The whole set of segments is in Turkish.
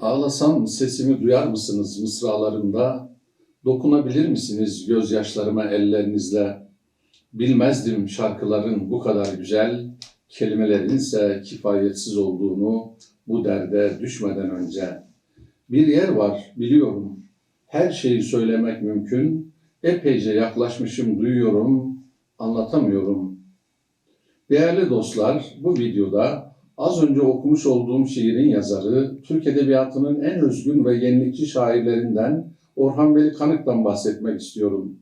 Ağlasam sesimi duyar mısınız mısralarında? Dokunabilir misiniz gözyaşlarıma ellerinizle? Bilmezdim şarkıların bu kadar güzel, kelimelerin ise kifayetsiz olduğunu bu derde düşmeden önce. Bir yer var biliyorum, her şeyi söylemek mümkün, epeyce yaklaşmışım duyuyorum, anlatamıyorum. Değerli dostlar, bu videoda az önce okumuş olduğum şiirin yazarı, Türk Edebiyatı'nın en özgün ve yenilikçi şairlerinden Orhan Veli Kanık'tan bahsetmek istiyorum.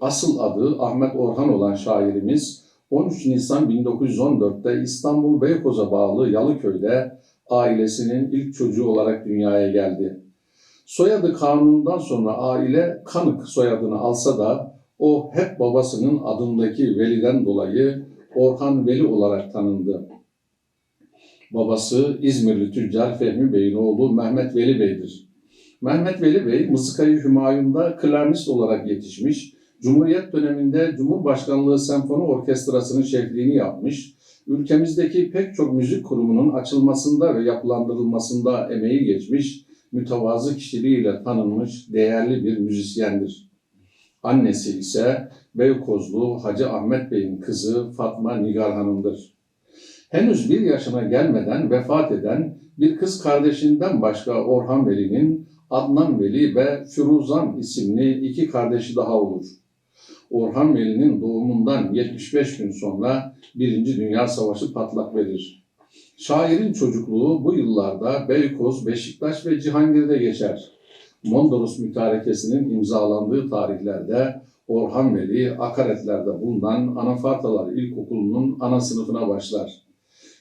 Asıl adı Ahmet Orhan olan şairimiz 13 Nisan 1914'te İstanbul Beykoz'a bağlı Yalıköy'de ailesinin ilk çocuğu olarak dünyaya geldi. Soyadı kanunundan sonra aile Kanık soyadını alsa da o hep babasının adındaki Veli'den dolayı Orhan Veli olarak tanındı. Babası İzmirli tüccar Fehmi Bey'in oğlu Mehmet Veli Bey'dir. Mehmet Veli Bey, Mızıkayı Hümayun'da klarnist olarak yetişmiş, Cumhuriyet döneminde Cumhurbaşkanlığı Senfoni Orkestrası'nın şefliğini yapmış, ülkemizdeki pek çok müzik kurumunun açılmasında ve yapılandırılmasında emeği geçmiş, mütevazı kişiliğiyle tanınmış değerli bir müzisyendir. Annesi ise Beykozlu Hacı Ahmet Bey'in kızı Fatma Nigar Hanım'dır. Henüz bir yaşına gelmeden vefat eden bir kız kardeşinden başka Orhan Veli'nin Adnan Veli ve Firuzan isimli iki kardeşi daha olur. Orhan Veli'nin doğumundan 75 gün sonra Birinci Dünya Savaşı patlak verir. Şairin çocukluğu bu yıllarda Beykoz, Beşiktaş ve Cihangir'de geçer. Mondros Mütarekesi'nin imzalandığı tarihlerde Orhan Veli Akaretler'de bulunan Anafartalar İlkokulu'nun ana sınıfına başlar.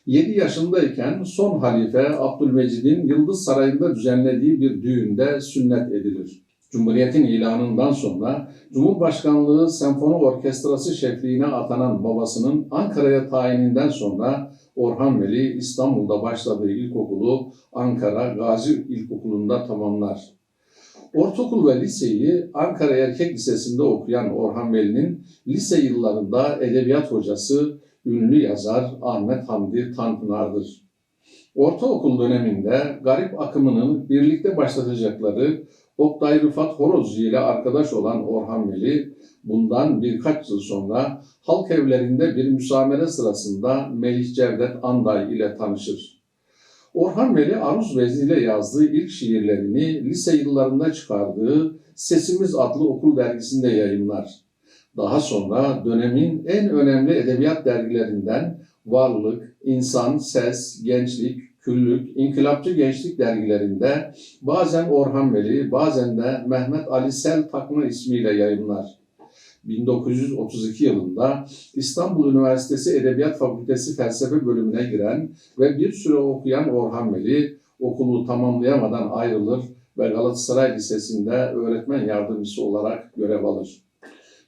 7 yaşındayken son halife Abdülmecid'in Yıldız Sarayı'nda düzenlediği bir düğünde sünnet edilir. Cumhuriyetin ilanından sonra Cumhurbaşkanlığı Senfoni Orkestrası şefliğine atanan babasının Ankara'ya tayininden sonra Orhan Veli İstanbul'da başladığı ilkokulu Ankara Gazi İlkokulu'nda tamamlar. Ortaokul ve liseyi Ankara Erkek Lisesi'nde okuyan Orhan Veli'nin lise yıllarında edebiyat hocası ünlü yazar Ahmet Hamdi Tanpınar'dır. Ortaokul döneminde garip akımının birlikte başlatacakları Oktay Rıfat Horozcu ile arkadaş olan Orhan Veli, bundan birkaç yıl sonra halk evlerinde bir müsamere sırasında Melih Cevdet Anday ile tanışır. Orhan Veli Aruz Vezi ile yazdığı ilk şiirlerini lise yıllarında çıkardığı Sesimiz adlı okul dergisinde yayımlar. Daha sonra dönemin en önemli edebiyat dergilerinden Varlık, İnsan, Ses, Gençlik, Küllük, İnkılapçı Gençlik dergilerinde bazen Orhan Veli, bazen de Mehmet Ali Sel Takma ismiyle yayınlar. 1932 yılında İstanbul Üniversitesi Edebiyat Fakültesi Felsefe bölümüne giren ve bir süre okuyan Orhan Veli okulu tamamlayamadan ayrılır ve Galatasaray Lisesi'nde öğretmen yardımcısı olarak görev alır.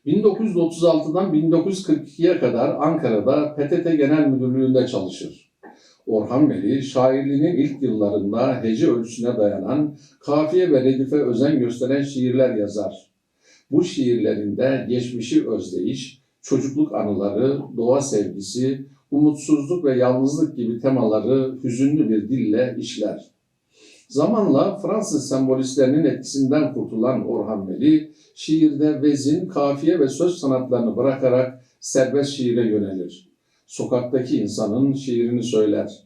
1936'dan 1942'ye kadar Ankara'da PTT Genel Müdürlüğü'nde çalışır. Orhan Veli, şairliğinin ilk yıllarında hece ölçüsüne dayanan, kafiye ve redife özen gösteren şiirler yazar. Bu şiirlerinde geçmişi özdeyiş, çocukluk anıları, doğa sevgisi, umutsuzluk ve yalnızlık gibi temaları hüzünlü bir dille işler. Zamanla Fransız sembolistlerinin etkisinden kurtulan Orhan Veli, şiirde vezin, kafiye ve söz sanatlarını bırakarak serbest şiire yönelir. Sokaktaki insanın şiirini söyler.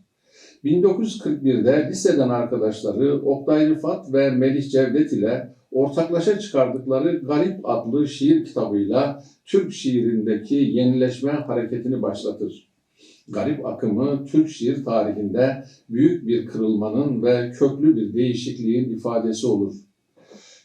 1941'de liseden arkadaşları Oktay Rıfat ve Melih Cevdet ile ortaklaşa çıkardıkları Garip adlı şiir kitabıyla Türk şiirindeki yenileşme hareketini başlatır. Garip akımı Türk şiir tarihinde büyük bir kırılmanın ve köklü bir değişikliğin ifadesi olur.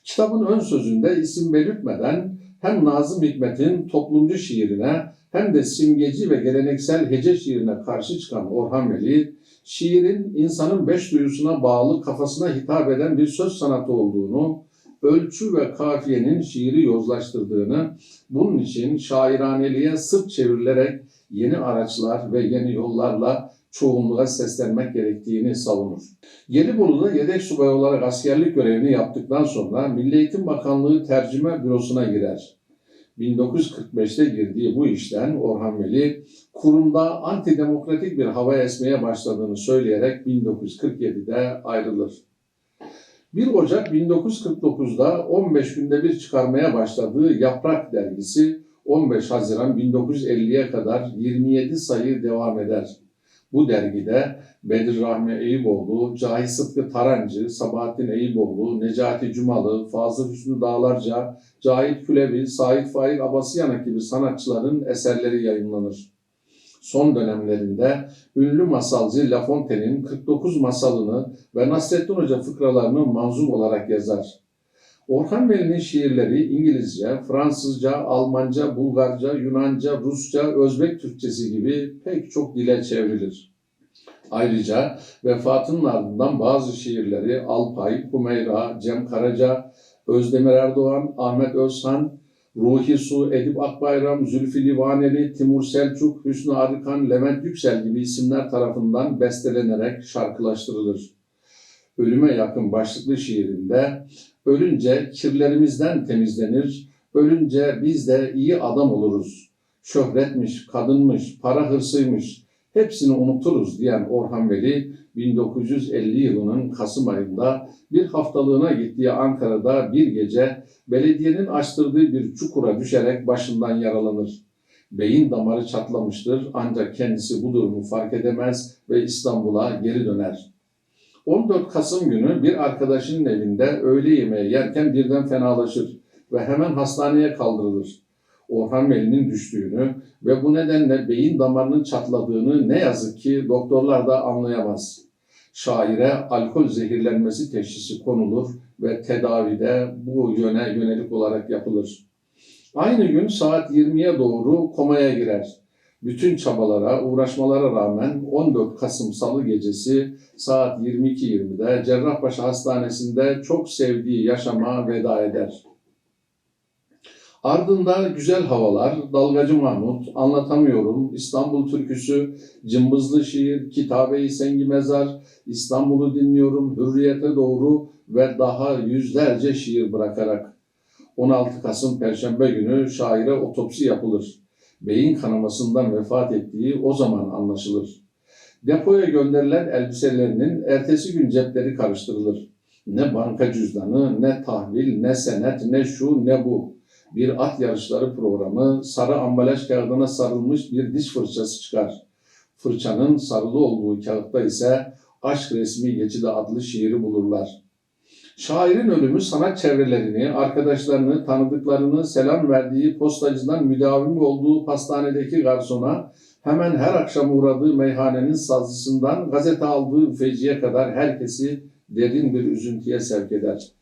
Kitabın ön sözünde isim belirtmeden hem Nazım Hikmet'in toplumcu şiirine hem de simgeci ve geleneksel hece şiirine karşı çıkan Orhan Veli, şiirin insanın beş duyusuna bağlı kafasına hitap eden bir söz sanatı olduğunu, ölçü ve kafiyenin şiiri yozlaştırdığını, bunun için şairaneliğe sırt çevrilerek yeni araçlar ve yeni yollarla çoğunluğa seslenmek gerektiğini savunur. Gelibolu'da yedek subay olarak askerlik görevini yaptıktan sonra Milli Eğitim Bakanlığı Tercüme Bürosu'na girer. 1945'te girdiği bu işten Orhan Veli, kurumda antidemokratik bir hava esmeye başladığını söyleyerek 1947'de ayrılır. 1 Ocak 1949'da 15 günde bir çıkarmaya başladığı Yaprak dergisi 15 Haziran 1950'ye kadar 27 sayı devam eder. Bu dergide Bedir Rahmi Eyüboğlu, Cahit Sıtkı Tarancı, Sabahattin Eyüboğlu, Necati Cumalı, Fazıl Hüsnü Dağlarca, Cahit Külevi, Sait Faik Abasıyanak gibi sanatçıların eserleri yayınlanır. Son dönemlerinde ünlü masalcı La Fontaine'in 49 masalını ve Nasrettin Hoca fıkralarını manzum olarak yazar. Orhan Veli'nin şiirleri İngilizce, Fransızca, Almanca, Bulgarca, Yunanca, Rusça, Özbek Türkçesi gibi pek çok dile çevrilir. Ayrıca vefatının ardından bazı şiirleri Alpay, Humeyra, Cem Karaca, Özdemir Erdoğan, Ahmet Özhan, Ruhi Su, Edip Akbayram, Zülfü Livaneli, Timur Selçuk, Hüsnü Arıkan, Levent Yüksel gibi isimler tarafından bestelenerek şarkılaştırılır. Ölüme yakın başlıklı şiirinde ölünce kirlerimizden temizlenir, ölünce biz de iyi adam oluruz. Şöhretmiş, kadınmış, para hırsıymış, hepsini unuturuz diyen Orhan Veli 1950 yılının Kasım ayında bir haftalığına gittiği Ankara'da bir gece belediyenin açtırdığı bir çukura düşerek başından yaralanır. Beyin damarı çatlamıştır ancak kendisi bu durumu fark edemez ve İstanbul'a geri döner. 14 Kasım günü bir arkadaşının evinde öğle yemeği yerken birden fenalaşır ve hemen hastaneye kaldırılır. Orhan Veli'nin düştüğünü ve bu nedenle beyin damarının çatladığını ne yazık ki doktorlar da anlayamaz. Şaire alkol zehirlenmesi teşhisi konulur ve tedavide bu yöne yönelik olarak yapılır. Aynı gün saat 20'ye doğru komaya girer. Bütün çabalara, uğraşmalara rağmen 14 Kasım Salı gecesi saat 22.20'de Cerrahpaşa Hastanesi'nde çok sevdiği yaşama veda eder. Ardından güzel havalar, Dalgacı Mahmut, Anlatamıyorum, İstanbul Türküsü, Cımbızlı Şiir, Kitabe-i Sengi Mezar, İstanbul'u dinliyorum, Hürriyete Doğru ve daha yüzlerce şiir bırakarak 16 Kasım Perşembe günü şaire otopsi yapılır. Beyin kanamasından vefat ettiği o zaman anlaşılır. Depoya gönderilen elbiselerinin ertesi gün cepleri karıştırılır. Ne banka cüzdanı, ne tahvil, ne senet, ne şu, ne bu bir at yarışları programı, sarı ambalaj kağıdına sarılmış bir diş fırçası çıkar. Fırçanın sarılı olduğu kağıtta ise Aşk Resmi Geçidi adlı şiiri bulurlar. Şairin ölümü sanat çevrelerini, arkadaşlarını, tanıdıklarını, selam verdiği postacıdan müdavim olduğu pastanedeki garsona, hemen her akşam uğradığı meyhanenin sazlısından gazete aldığı feciye kadar herkesi derin bir üzüntüye sevk eder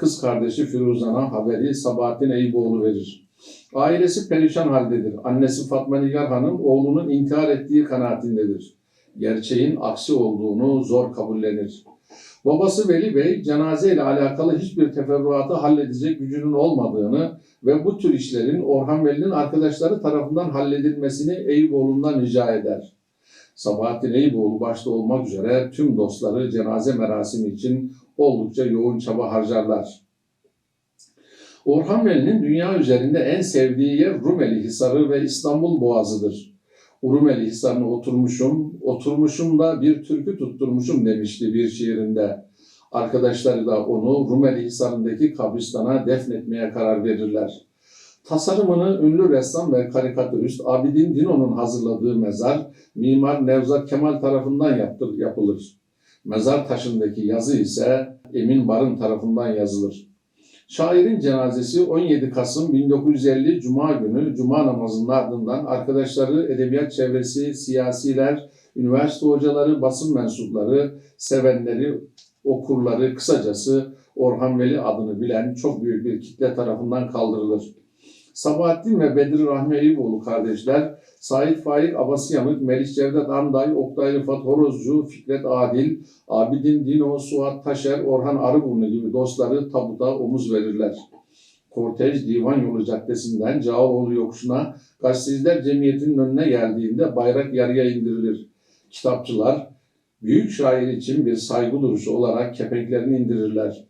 kız kardeşi Firuzan'a haberi Sabahattin Eyüboğlu verir. Ailesi perişan haldedir. Annesi Fatma Nigar Hanım oğlunun intihar ettiği kanaatindedir. Gerçeğin aksi olduğunu zor kabullenir. Babası Veli Bey cenaze ile alakalı hiçbir teferruatı halledecek gücünün olmadığını ve bu tür işlerin Orhan Veli'nin arkadaşları tarafından halledilmesini Eyüboğlu'ndan rica eder. Sabahattin Eyüboğlu başta olmak üzere tüm dostları cenaze merasimi için oldukça yoğun çaba harcarlar. Orhan Veli'nin dünya üzerinde en sevdiği yer Rumeli Hisarı ve İstanbul Boğazı'dır. Rumeli Hisarı'na oturmuşum, oturmuşum da bir türkü tutturmuşum demişti bir şiirinde. Arkadaşları da onu Rumeli Hisarı'ndaki kabristana defnetmeye karar verirler. Tasarımını ünlü ressam ve karikatürist Abidin Dino'nun hazırladığı mezar, mimar Nevzat Kemal tarafından yaptır, yapılır. Mezar taşındaki yazı ise Emin Barın tarafından yazılır. Şairin cenazesi 17 Kasım 1950 Cuma günü Cuma namazının ardından arkadaşları, edebiyat çevresi, siyasiler, üniversite hocaları, basın mensupları, sevenleri, okurları, kısacası Orhan Veli adını bilen çok büyük bir kitle tarafından kaldırılır. Sabahattin ve Bedir Rahmi Eyüboğlu kardeşler, Sait Faik Abasıyanık, Melih Cevdet Anday, Oktay Rıfat Horozcu, Fikret Adil, Abidin Dino, Suat Taşer, Orhan Arıburnu gibi dostları tabuta omuz verirler. Kortej Divan Yolu Caddesi'nden Cağaloğlu yokuşuna Gazeteciler Cemiyeti'nin önüne geldiğinde bayrak yarıya indirilir. Kitapçılar büyük şair için bir saygı duruşu olarak kepenklerini indirirler.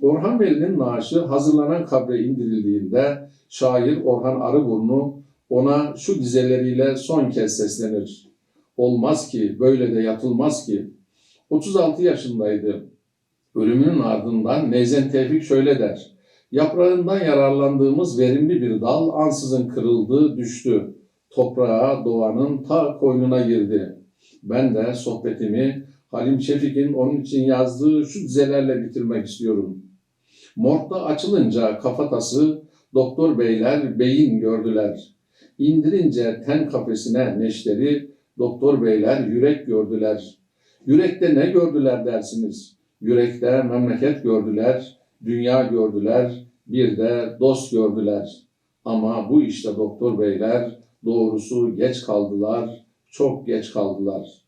Orhan Veli'nin naaşı hazırlanan kabre indirildiğinde şair Orhan Arıburnu ona şu dizeleriyle son kez seslenir. Olmaz ki, böyle de yatılmaz ki. 36 yaşındaydı. Ölümünün ardından Neyzen Tevfik şöyle der. Yaprağından yararlandığımız verimli bir dal ansızın kırıldı, düştü. Toprağa, doğanın ta koynuna girdi. Ben de sohbetimi Halim Şefik'in onun için yazdığı şu dizelerle bitirmek istiyorum. Morgda açılınca kafatası, doktor beyler beyin gördüler. İndirince ten kafesine neşteri, doktor beyler yürek gördüler. Yürekte ne gördüler dersiniz? Yürekte memleket gördüler, dünya gördüler, bir de dost gördüler. Ama bu işte doktor beyler doğrusu geç kaldılar, çok geç kaldılar.